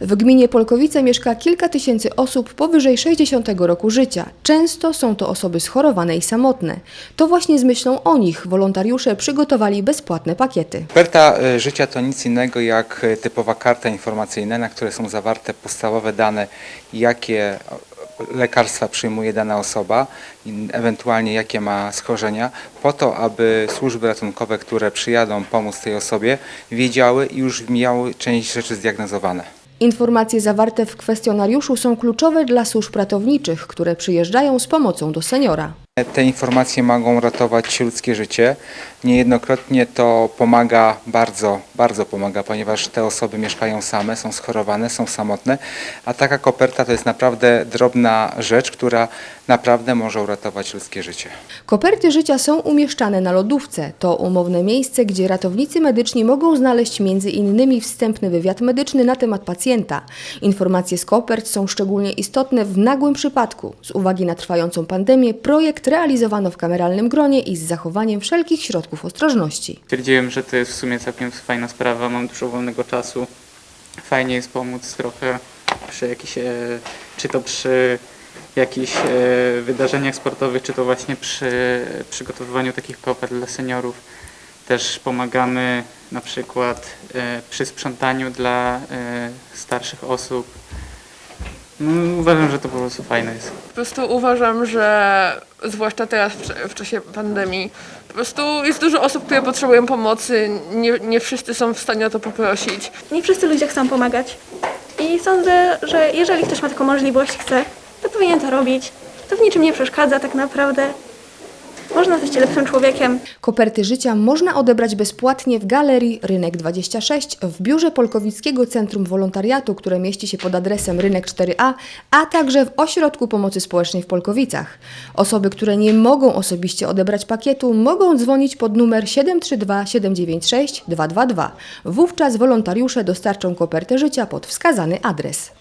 W gminie Polkowice mieszka kilka tysięcy osób powyżej 60 roku życia. Często są to osoby schorowane i samotne. To właśnie z myślą o nich wolontariusze przygotowali bezpłatne pakiety. Oferta e, życia to nic innego jak e, typowa karta informacyjna, na której są zawarte podstawowe dane, jakie lekarstwa przyjmuje dana osoba, ewentualnie jakie ma schorzenia, po to, aby służby ratunkowe, które przyjadą pomóc tej osobie, wiedziały i już miały część rzeczy zdiagnozowane. Informacje zawarte w kwestionariuszu są kluczowe dla służb ratowniczych, które przyjeżdżają z pomocą do seniora. Te informacje mogą ratować ludzkie życie. Niejednokrotnie to pomaga bardzo, bardzo pomaga, ponieważ te osoby mieszkają same, są schorowane, są samotne, a taka koperta to jest naprawdę drobna rzecz, która naprawdę może uratować ludzkie życie. Koperty życia są umieszczane na lodówce. To umowne miejsce, gdzie ratownicy medyczni mogą znaleźć innymi wstępny wywiad medyczny na temat pacjenta. Informacje z kopert są szczególnie istotne w nagłym przypadku. Z uwagi na trwającą pandemię projekt realizowano w kameralnym gronie i z zachowaniem wszelkich środków ostrożności. Stwierdziłem, że to jest w sumie całkiem fajna sprawa, mam dużo wolnego czasu. Fajnie jest pomóc trochę przy jakichś, e, czy to przy jakichś e, wydarzeniach sportowych, czy to właśnie przy przygotowywaniu takich kopert dla seniorów. Też pomagamy na przykład e, przy sprzątaniu dla e, starszych osób. No, uważam, że to po prostu fajne jest. Po prostu uważam, że zwłaszcza teraz w, w czasie pandemii, po prostu jest dużo osób, które potrzebują pomocy. Nie, nie wszyscy są w stanie o to poprosić. Nie wszyscy ludzie chcą pomagać. I sądzę, że jeżeli ktoś ma taką możliwość, chce, to powinien to robić. To w niczym nie przeszkadza tak naprawdę. Można zostać lepszym człowiekiem. Koperty życia można odebrać bezpłatnie w galerii Rynek 26 w biurze Polkowickiego Centrum Wolontariatu, które mieści się pod adresem Rynek 4A, a także w Ośrodku Pomocy Społecznej w Polkowicach. Osoby, które nie mogą osobiście odebrać pakietu, mogą dzwonić pod numer 732 796 222. Wówczas wolontariusze dostarczą kopertę życia pod wskazany adres.